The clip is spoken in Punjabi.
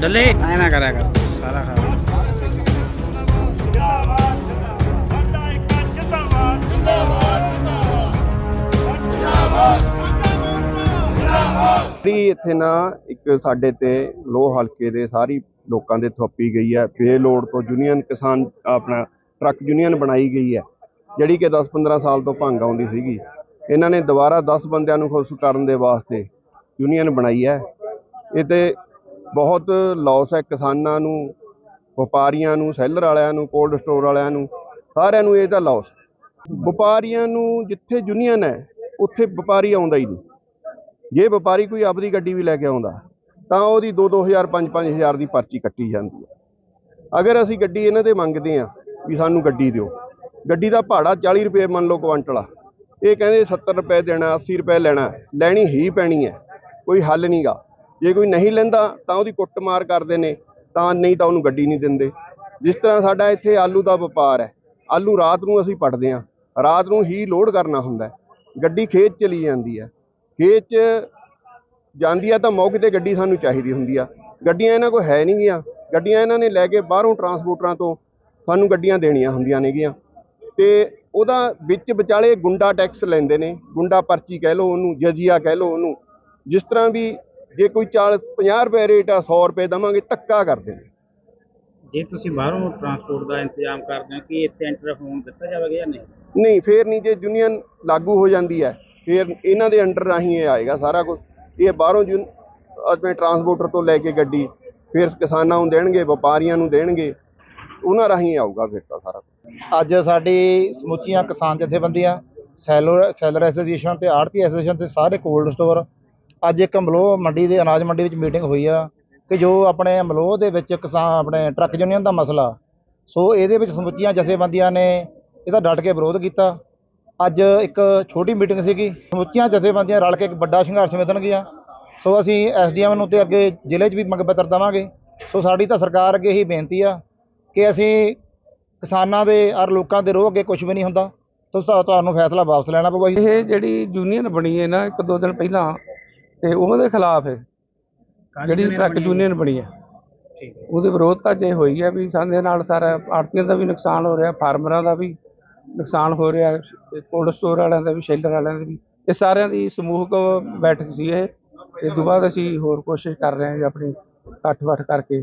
ਡੱਲੇ। ਐ ਨਾ ਕਰਿਆ ਕਰ। ਸਾਰਾ ਖਰਾਬ। ਜਿਹੜੀ ਇੱਥੇ ਨਾ ਇੱਕ ਸਾਡੇ ਤੇ ਲੋ ਹਲਕੇ ਦੇ ਸਾਰੀ ਲੋਕਾਂ ਦੇ ਥੋਪੀ ਗਈ ਹੈ ਬੇਲੋੜ ਤੋਂ ਯੂਨੀਅਨ ਕਿਸਾਨ ਆਪਣਾ ਟਰੱਕ ਯੂਨੀਅਨ ਬਣਾਈ ਗਈ ਹੈ ਜਿਹੜੀ ਕਿ 10-15 ਸਾਲ ਤੋਂ ਭੰਗ ਆਉਂਦੀ ਸੀਗੀ। ਇਹਨਾਂ ਨੇ ਦੁਬਾਰਾ 10 ਬੰਦਿਆਂ ਨੂੰ ਖੁਸ਼ ਕਰਨ ਦੇ ਵਾਸਤੇ ਯੂਨੀਅਨ ਬਣਾਈ ਹੈ। ਇਹ ਤੇ ਬਹੁਤ ਲਾਸ ਹੈ ਕਿਸਾਨਾਂ ਨੂੰ, ਵਪਾਰੀਆਂ ਨੂੰ ਸੈਲਰ ਵਾਲਿਆਂ ਨੂੰ ਕੋਲਡ ਸਟੋਰ ਵਾਲਿਆਂ ਨੂੰ, ਸਾਰਿਆਂ ਨੂੰ ਇਹਦਾ ਲਾਸ ਵਪਾਰੀਆਂ ਨੂੰ ਜਿੱਥੇ ਯੂਨੀਅਨ ਹੈ, ਉੱਥੇ ਵਪਾਰੀ ਆਉਂਦਾ ਹੀ ਨਹੀਂ। ਜੇ ਵਪਾਰੀ ਕੋਈ ਆਪਦੀ ਗੱਡੀ ਵੀ ਲੈ ਕੇ ਆਉਂਦਾ, ਤਾਂ ਉਹਦੀ 2-2000 5-5000 ਦੀ ਪਰਚੀ ਕੱਟੀ ਜਾਂਦੀ ਹੈ। ਅਗਰ ਅਸੀਂ ਗੱਡੀ ਇਹਨਾਂ ਦੇ ਮੰਗਦੇ ਆ ਵੀ ਸਾਨੂੰ ਗੱਡੀ ਦਿਓ, ਗੱਡੀ ਦਾ ਭਾੜਾ 40 ਰੁਪਏ ਮੰਨ ਲਓ ਕੁਆਂਟਲ ਆ, ਇਹ ਕਹਿੰਦੇ 70 ਰੁਪਏ ਦੇਣਾ 80 ਰੁਪਏ ਲੈਣਾ, ਲੈਣੀ ਹੀ ਪੈਣੀ ਹੈ, ਕੋਈ ਹੱਲ ਨਹੀਂਗਾ ਜੇ ਕੋਈ ਨਹੀਂ ਲੈਂਦਾ ਤਾਂ ਉਹਦੀ ਕੁੱਟਮਾਰ ਕਰਦੇ ਨੇ, ਤਾਂ ਨਹੀਂ ਤਾਂ ਉਹਨੂੰ ਗੱਡੀ ਨਹੀਂ ਦਿੰਦੇ। ਜਿਸ ਤਰ੍ਹਾਂ ਸਾਡਾ ਇੱਥੇ ਆਲੂ ਦਾ ਵਪਾਰ ਹੈ, ਆਲੂ ਰਾਤ ਨੂੰ ਅਸੀਂ ਪੜਦੇ ਆ ਰਾਤ ਨੂੰ ਹੀ ਲੋਡ ਕਰਨਾ ਹੁੰਦਾ ਗੱਡੀ ਖੇਤ ਚਲੀ ਜਾਂਦੀ ਹੈ, ਖੇਤ 'ਚ ਜਾਂਦੀ ਆ ਤਾਂ ਮੌਕੇ ਤੇ ਗੱਡੀ ਸਾਨੂੰ ਚਾਹੀਦੀ ਹੁੰਦੀ ਆ। ਗੱਡੀਆਂ ਇਹਨਾਂ ਕੋਲ ਹੈ ਨਹੀਂ ਗੀਆਂ, ਗੱਡੀਆਂ ਇਹਨਾਂ ਨੇ ਲੈ ਕੇ ਬਾਹਰੋਂ ਟਰਾਂਸਪੋਰਟਰਾਂ ਤੋਂ ਸਾਨੂੰ ਗੱਡੀਆਂ ਦੇਣੀਆਂ ਹੁੰਦੀਆਂ ਨੇਗੀਆਂ ਤੇ ਉਹਦਾ ਵਿੱਚ ਵਿਚਾਲੇ ਗੁੰਡਾ ਟੈਕਸ ਲੈਂਦੇ ਨੇ, ਗੁੰਡਾ ਪਰਚੀ ਕਹਿ ਲਓ ਉਹਨੂੰ, ਜਜ਼ੀਆ ਕਹਿ ਲਓ ਉਹਨੂੰ। ਜਿਸ ਤਰ੍ਹਾਂ ਵੀ ਜੇ ਕੋਈ 40 50 ਰੁਪਏ ਰੇਟ ਆ 100 ਰੁਪਏ ਦਵਾਂਗੇ ਧੱਕਾ ਕਰਦੇ ਨੇ। ਜੇ ਤੁਸੀਂ ਬਾਹਰੋਂ ਟਰਾਂਸਪੋਰਟ ਦਾ ਇੰਤਜ਼ਾਮ ਕਰਦੇ ਹੋ ਕਿ ਇੱਥੇ ਐਂਟਰ ਹੋਣ ਦਿੱਤਾ ਜਾਵੇਗਾ ਜਾਂ ਨਹੀਂ? ਨਹੀਂ ਫੇਰ ਨਹੀਂ ਜੇ ਯੂਨੀਅਨ ਲਾਗੂ ਹੋ ਜਾਂਦੀ ਹੈ ਫੇਰ ਇਹਨਾਂ ਦੇ ਅੰਡਰ ਰਾਹੀਂ ਇਹ ਆਏਗਾ ਸਾਰਾ ਕੁਝ ਇਹ ਬਾਹਰੋਂ ਆਪਣੇ ਟਰਾਂਸਪੋਰਟਰ ਤੋਂ ਲੈ ਕੇ ਗੱਡੀ ਫਿਰ ਕਿਸਾਨਾਂ ਨੂੰ ਦੇਣਗੇ ਵਪਾਰੀਆਂ ਨੂੰ ਦੇਣਗੇ ਉਹਨਾਂ ਰਾਹੀਂ ਆਊਗਾ ਫਿਰ ਤਾਂ ਸਾਰਾ ਕੁਛ। ਅੱਜ ਸਾਡੀ ਸਮੁੱਚੀਆਂ ਕਿਸਾਨ ਜਥੇਬੰਦੀਆਂ ਸੈਲਰ ਸੈਲਰ ਐਸੋਸੀਏਸ਼ਨ ਤੇ ਆੜਤੀ ਐਸੋਸੀਏਸ਼ਨ ਤੇ ਸਾਰੇ ਕੋਲਡ ਸਟੋਰ ਅੱਜ ਇੱਕ ਮਲੋਹ ਮੰਡੀ ਦੇ ਅਨਾਜ ਮੰਡੀ ਵਿੱਚ ਮੀਟਿੰਗ ਹੋਈ ਆ ਕਿ ਜੋ ਆਪਣੇ ਮਲੋਹ ਦੇ ਵਿੱਚ ਕਿਸਾਨ ਆਪਣੇ ਟਰੱਕ ਯੂਨੀਅਨ ਦਾ ਮਸਲਾ, ਸੋ ਇਹਦੇ ਵਿੱਚ ਸਮੁੱਚੀਆਂ ਜਥੇਬੰਦੀਆਂ ਨੇ ਇਹਦਾ ਡਟ ਕੇ ਵਿਰੋਧ ਕੀਤਾ। ਅੱਜ ਇੱਕ ਛੋਟੀ ਮੀਟਿੰਗ ਸੀਗੀ, ਸਮੁੱਚੀਆਂ ਜਥੇਬੰਦੀਆਂ ਰਲ ਕੇ ਇੱਕ ਵੱਡਾ ਸੰਘਰਸ਼ ਮਿਲਣਗੀਆਂ ਸੋ ਅਸੀਂ ਐਸਡੀਐਮ ਨੂੰ ਤੇ ਅੱਗੇ ਜ਼ਿਲ੍ਹੇ 'ਚ ਵੀ ਮੰਗ ਪੱਤਰ ਦੇਵਾਂਗੇ। ਸੋ ਸਾਡੀ ਤਾਂ ਸਰਕਾਰ ਅੱਗੇ ਹੀ ਬੇਨਤੀ ਆ ਕਿ ਅਸੀਂ ਕਿਸਾਨਾਂ ਦੇ ਔਰ ਲੋਕਾਂ ਦੇ ਰੋਹ ਅੱਗੇ ਕੁਝ ਵੀ ਨਹੀਂ ਹੁੰਦਾ। ਤੁਸੀਂ ਤੁਹਾਨੂੰ ਫੈਸਲਾ ਵਾਪਸ ਲੈਣਾ ਪਊਗਾ। ਜੀ ਇਹ ਜਿਹੜੀ ਯੂਨੀਅਨ ਬਣੀ ਹੈ ਨਾ, ਇੱਕ ਦੋ ਦਿਨ ਪਹਿਲਾਂ ਤੇ ਉਹਦੇ ਖਿਲਾਫ ਹੈ ਜਿਹੜੀ ਟਰੱਕ ਯੂਨੀਅਨ ਬਣੀ ਹੈ। ਉਹਦੇ ਵਿਰੋਧਤਾ ਜੇ ਹੋਈ ਹੈ ਵੀ ਸਾਡੇ ਨਾਲ ਸਾਰਾ ਆੜਤੀਆਂ ਦਾ ਵੀ ਨੁਕਸਾਨ ਹੋ ਰਿਹਾ ਫਾਰਮਰਾਂ ਦਾ ਵੀ ਨੁਕਸਾਨ ਹੋ ਰਿਹਾ ਕੋਲਡ ਸਟੋਰ ਵਾਲਿਆਂ ਦਾ ਵੀ ਸ਼ੈਲਰ ਵਾਲਿਆਂ ਦਾ ਵੀ। ਇਹ ਸਾਰਿਆਂ ਦੀ ਸਮੂਹਕ ਬੈਠਕ ਸੀ ਇਹ। ਤੇ ਤੋਂ ਬਾਅਦ ਅਸੀਂ ਹੋਰ ਕੋਸ਼ਿਸ਼ ਕਰ ਰਹੇ ਹਾਂ ਜੀ ਆਪਣੀ ਇਕੱਠ ਵੱਠ ਕਰਕੇ।